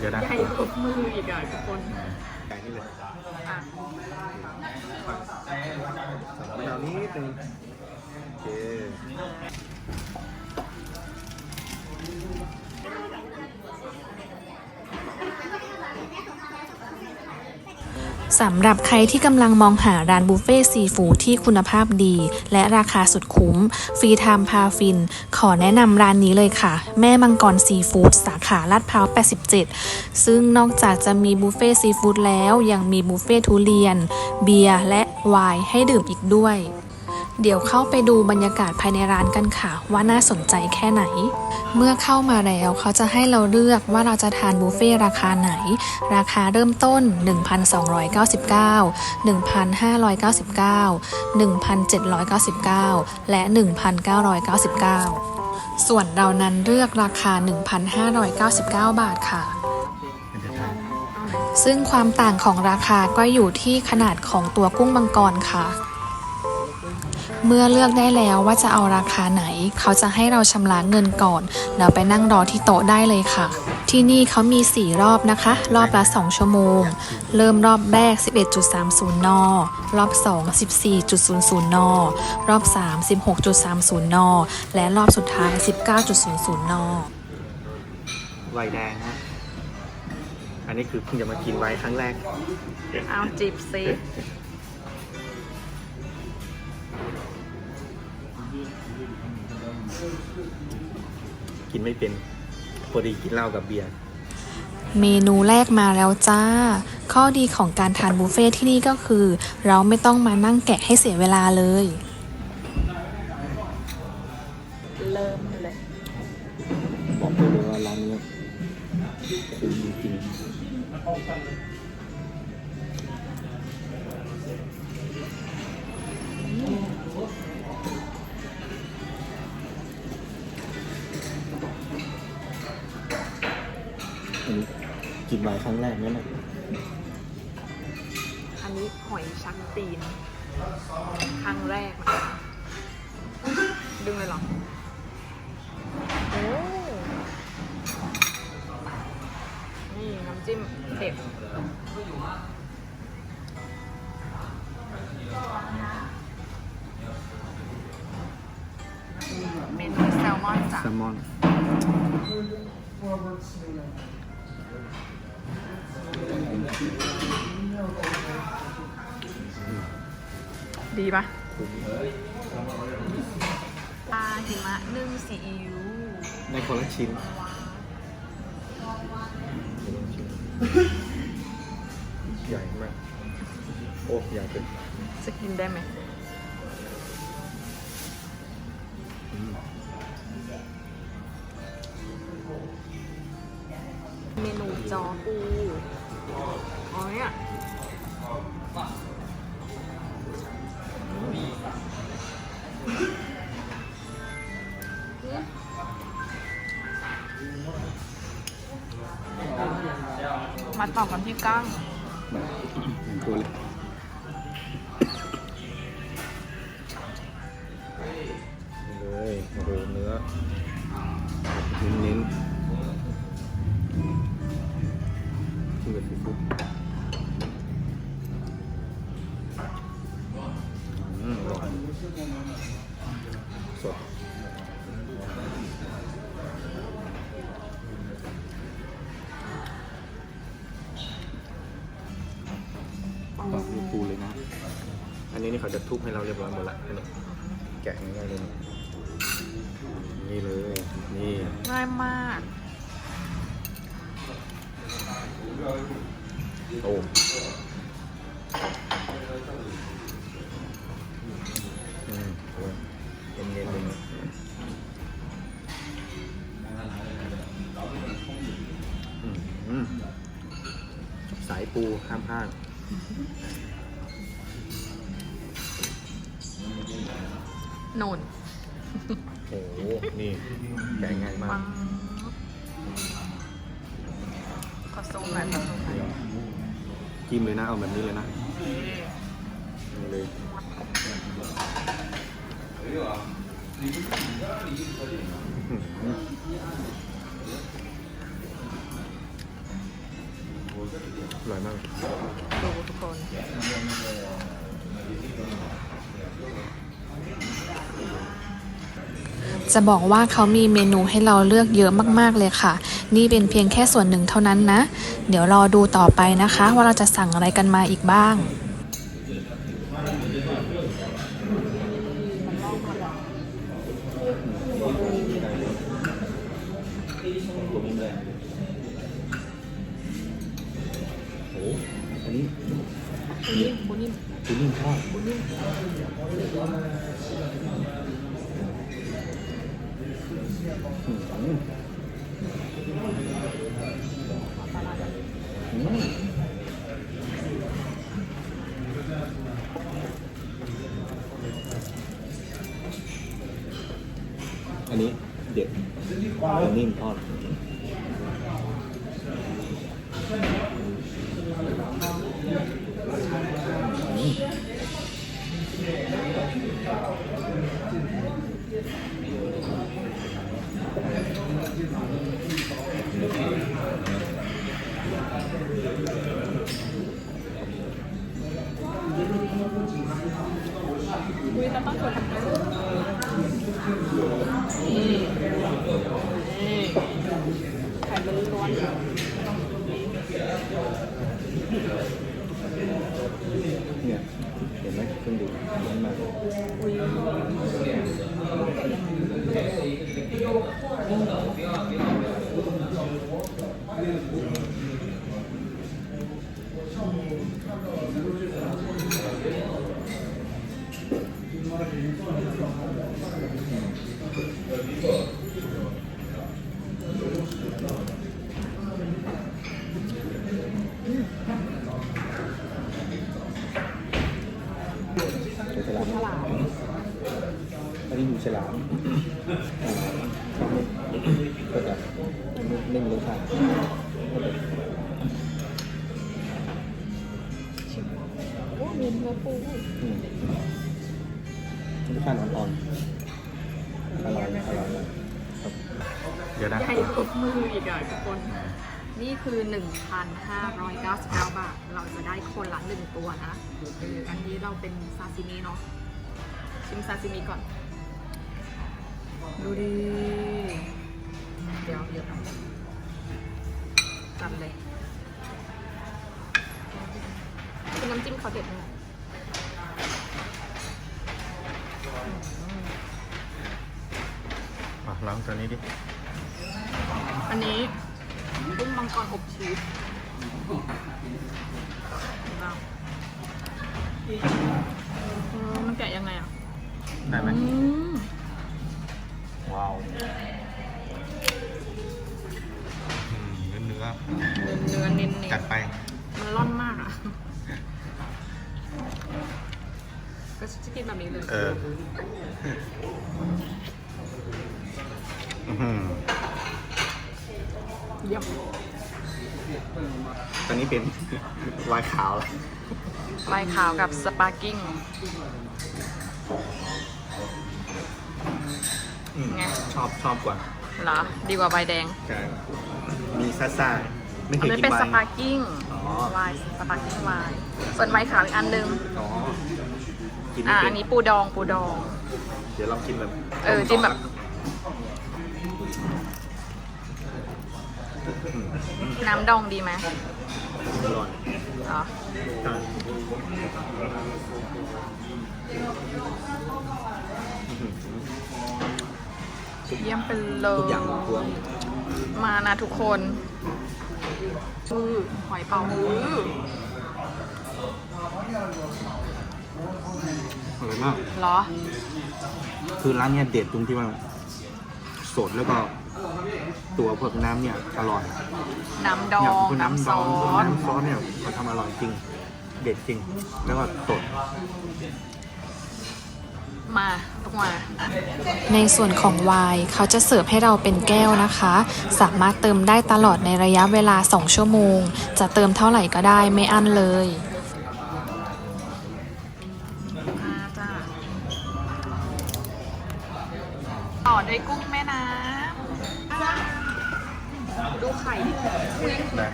เดี๋ยวนะใหญ่กว่ามืออีกอะทุกคนไก่นี่เลยอะมะนาวนิดนึงโอเค สำหรับใครที่กำลังมองหาร้านบุฟเฟ่ซีฟู้ดที่คุณภาพดี และราคาสุดคุ้ม ฟรีไทม์พาฟิน ขอแนะนำร้านนี้เลยค่ะ แม่มังกรซีฟู้ดสาขาลาดพร้าว 87 ซึ่งนอกจากจะมีบุฟเฟ่ซีฟู้ดแล้วยังมีบุฟเฟ่ทุเรียน เบียร์และไวน์ให้ดื่มอีกด้วย เดี๋ยวเข้าไปดูบรรยากาศภายในร้านกันค่ะ ว่าน่าสนใจแค่ไหน เมื่อเข้ามาแล้วเขาจะให้เราเลือกว่าเราจะทานบุฟเฟ่ราคาไหน ราคาเริ่มต้น 1,299 1,599 1,799 และ 1,999 ส่วนเรานั้นเลือกราคา 1,599 บาทค่ะซึ่งความต่างของราคาก็อยู่ที่ขนาดของตัวกุ้งมังกรค่ะ เมื่อเลือกได้แล้วว่าจะเอาราคาไหน เขาจะให้เราชำระเงินก่อน แล้วไปนั่งรอที่โต๊ะได้เลยค่ะ ที่นี่เขามี 4 รอบนะคะ รอบละ 2 ชั่วโมง เริ่มรอบแรก 11.30 น รอบ 2 14.00 น รอบ 3 16.30 น และรอบสุดท้าย 19.00 น ไวน์แดงนะอันนี้คือเพิ่งจะมากินไวน์ครั้งแรก เอาจิบซิ กินไม่เป็นพอดีกินเหล้ากับเบียร์ เมนูแรกมาแล้วจ้า ข้อดีของการทานบุฟเฟ่ที่นี่ก็คือ เราไม่ต้องมานั่งแกะให้เสียเวลาเลย เริ่มเลยบอกได้เลยว่าร้านนี้คุ้มจริง กินไวน์ครั้งแรกนั่นแหละอันนี้หอยชักตีน ครั้งแรกนะคะดึงเลยเหรอ โอ้ นี่น้ำจิ้มเผ็ดเมนูแซลมอนจ้ะ แซลมอน ดีปะคุ้มปลาหิมะนึ่งซีอิ๊วได้คนละชิ้น ใหญ่มาก โอ้ใหญ่เกินจะกินได้ไหมอืมเมนูจอปูอ๋อเนี่ย ต่อกัน เขาจะทุบให้เราเรียบร้อยหมดละอันนี้แกะง่ายๆเลยนะนี่เลย นี่ง่ายมาก โอ้อืมโอ้ยเย็นๆเลยนะอืมอืมสายปูข้ามพลาด นุนโอ้โห นี่แกะง่ายมาปักงขอซูมหน่อยขอซูมหน่อยจิ้มเลยนะ เอาแบบนี้เลยนะนี่เลยอืมอร่อยมาก ดูทุกคน จะบอกว่าเขามีเมนูให้เราเลือกเยอะมากๆเลยค่ะ นี่เป็นเพียงแค่ส่วนหนึ่งเท่านั้นนะ เดี๋ยวรอดูต่อไปนะคะ ว่าเราจะสั่งอะไรกันมาอีกบ้างโอ้อันนี้ปูนิ่มปูนิ่มปูนิ่มทอดปูนิ่ม อืมอืมอันนี้เด็ดปูนิ่มทอด คุยแล้วต้องชวนทำงานนี่นี่ไข่ล้วน ไหมเครื่องดื่มมันมาๆอุ้ยฉลามฉลามอันนี้อยู่ฉลามก็จะเล่นรสชาติ นื้อปูอืมรสชาติอ่อนๆอร่อยอร่อยครับเดี๋ยวนะใหญ่กว่ามืออีกอะทุกคน นี่คือ 1,599 บาท เราจะได้คนละหนึ่งตัวนะเอออันนี้เราเป็นซาซิมิเนาะ ชิมซาซิมิก่อน ดูดิ เดี๋ยวเดี๋ยวจัดเลยคือน้ำจิ้มเขาเด็ดมาก ล้างตัวนี้ดิ อันนี้กุ้งมังกรอบชีสว้าวเออมันแกะยังไงอะได้ไหมอืมว้าวเนื้อเนื้อเนื้อเน้นๆจัดไป มันร่อนมากอะ ก็จะกินแบบนี้เลย เอออื้อหือ เยี่ยมตอนนี้เป็นวายขาวแล้วไวน์ขาวกับสปาร์กิ้งอืมไงชอบชอบกว่าเหรอ ดีกว่าไวน์แดงใช่มีซ่าซ่าไม่เคอันยนี้กินเป็นไวสน์ปาร์กิ้งอ๋อไวน์สปาร์กิ้งไวน์ส่วนไวน์ขาวอีกอันหนึงอ๋อกินไม่อ่าเป็อันนนี้ปูดองปูดอง เดี๋ยวลองกินแบบเออจิ้มแบบ น้ำดองดีไหมอร่อยเหรอใช่อื้อหือเยี่ยมไปเลยทุกอย่างลงตัวมานะทุกคนชื่อหอยเป๋าฮืออร่อยมากเหรอ คือร้านเนี้ยเด็ดตรงที่ว่า สดแล้วก็ ตัวพวกน้ำเนี่ยอร่อยน้ำดออย่างงพวกน้ำซอดองพวกสน้ำซอสเนี่ยเขาทำอร่อยจริง เด็ดจริง แล้วก็สด มาต้องมา ในส่วนของไวน์เขาจะเสิร์ฟให้เราเป็นแก้วนะคะ สามารถเติมได้ตลอดในระยะเวลา 2 ชั่วโมง จะเติมเท่าไหร่ก็ได้ไม่อั้นเลย มาจ้าต่อด้วยกุ้งแม่น้ำ ดูไข่ดินะ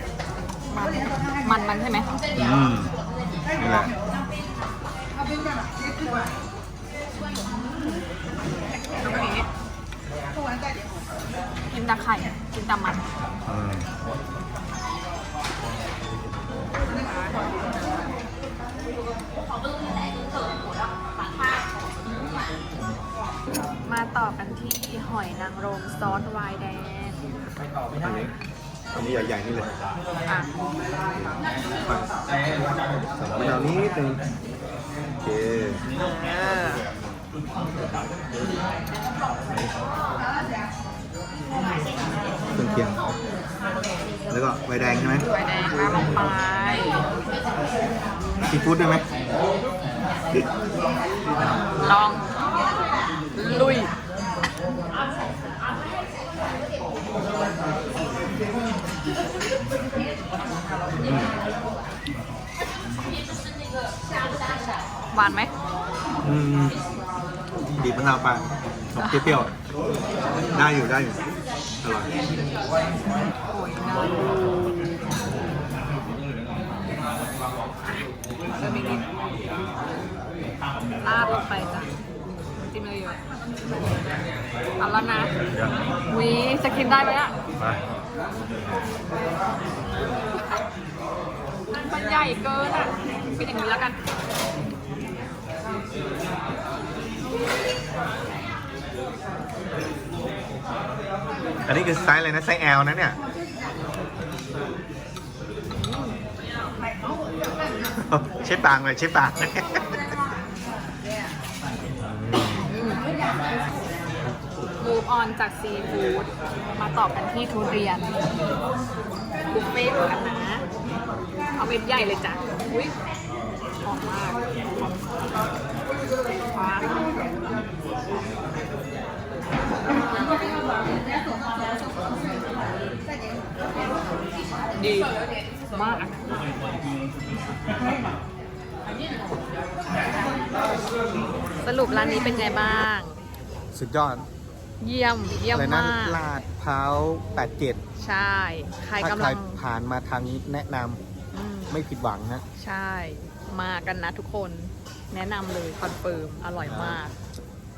มันมันมันใช่ไหมอืมนี่แหละแล้วก็นี้กินแต่ไข่กินแต่มันอืม ที่หอยนางรมซอสไวน์แดงอันนี้อันนี้ใหญ่ๆนี่เลยอะใส่มะนาวนิดนึงโอเคเออเครื่องเคียง แล้วก็ใบแดงใช่ไหมไวน์แดงลงไปซีฟู้ดได้ไหมลอง หวานไหมอืมบีบมะนาวไปออกเปรี้ยวๆได้อยู่ได้อยู่อร่อยโอ้ยน่าเริ่มอีกนิดลาดลงไปจ้ะจิ้มเลยเยอะๆเอาแล้วนะวิจะกินได้ไหมอะ ไป มันใหญ่เกินอะเป็นอย่างนี้แล้วกันอันนี้คือไซส์อะไรนะไซส์ L นะเนี่ยเชฟบางเลยเชฟบางมูฟออนจากซีฟู้ดมาต่อกันที่ทุเรียนบุฟเฟ่ต์กันนะ เอาเม็ดใหญ่เลยจ้ะอุ้ยหอมมากว้าวดีมากสรุปร้านนี้เป็นไงบ้าง สุดยอด เยี่ยม เยี่ยมอะไรนะมากลาดพร้าว87ใช่ ใครถ้ากำใครลัง ผ่านมาทางนี้แนะนำอืม ไม่ผิดหวังนะใช่ มากันนะทุกคน แนะนำเลยคอนเฟิร์ม อร่อยมาก